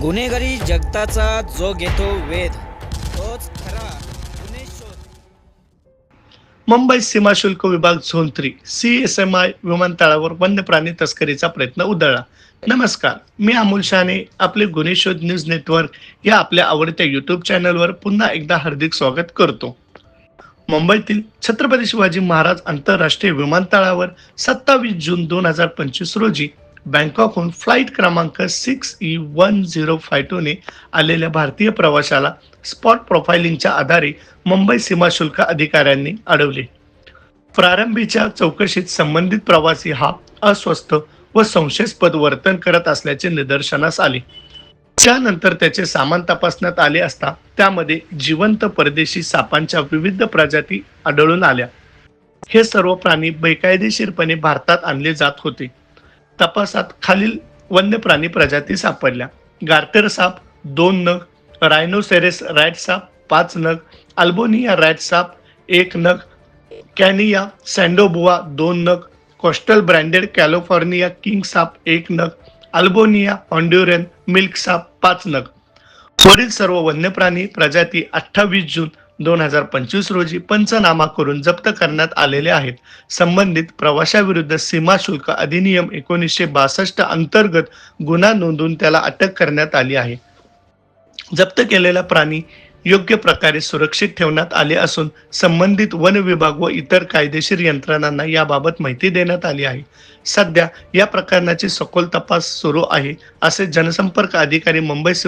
गुन्हेगारी जगताचा जो घेतो वेध तोच खरा गुन्हे शोध. मुंबई सीमा शुल्क विभाग zone three C S M I विमानतळावर वन्य प्राणी तस्करीचा प्रयत्न उधळला. नमस्कार मी अमोल शहाणे आपले गुन्हे शोध न्यूज नेटवर्क या आपल्या आवडत्या युट्यूब चॅनलवर पुन्हा एकदा हार्दिक स्वागत करतो. मुंबईतील छत्रपती शिवाजी महाराज आंतरराष्ट्रीय विमानतळावर सत्तावीस जून दोन हजार पंचवीस रोजी बँकॉकहून फ्लाईट क्रमांक six E one zero five टूने आलेल्या भारतीय प्रवाशाला स्पॉट प्रोफायलिंगच्या आधारे मुंबई सीमा शुल्क अधिकाऱ्यांनी अडवले. प्रारंभीच्या चौकशीत संबंधित प्रवासी हा अस्वस्थ व संशयास्पद वर्तन करत असल्याचे निदर्शनास आले. त्यानंतर त्याचे सामान तपासण्यात आले असता त्यामध्ये जिवंत परदेशी सापांच्या विविध प्रजाती आढळून आल्या. हे सर्व प्राणी बेकायदेशीरपणे भारतात आणले जात होते. तपासात खालील वन्य प्राणी प्रजाती सापडल्या. गार्टर साप दोन नग रायनोसेरेस रॅट साप पाच नग अल्बोनिया रॅट साप एक नग कॅनिया सँडोबुआ दोन नग कोस्टल ब्रँडेड कॅलिफोर्निया किंग साप एक नग अल्बोनिया हॉन्ड्युरन मिल्क साप पाच नग. वरील सर्व वन्य प्राणी प्रजाती अठ्ठावीस जून दोन हजार पंचवीस रोजी पंचनामा करून जप्त करण्यात आलेले आहेत. संबंधित प्रवाशाविरुद्ध सीमा शुल्क अधिनियम एकोणीसशे बासष्ट अंतर्गत गुन्हा नोंदवून त्याला अटक करण्यात आली आहे. जप्त केलेला प्राणी योग्य प्रकारे सुरक्षित ठेवण्यात आले असून संबंधित वन विभाग व इतर कायदेशीर यंत्रणांना याबाबत माहिती देण्यात आली आहे. सध्या या प्रकरणाची सखोल तपास सुरू आहे असे जनसंपर्क अधिकारी मुंबई सीमा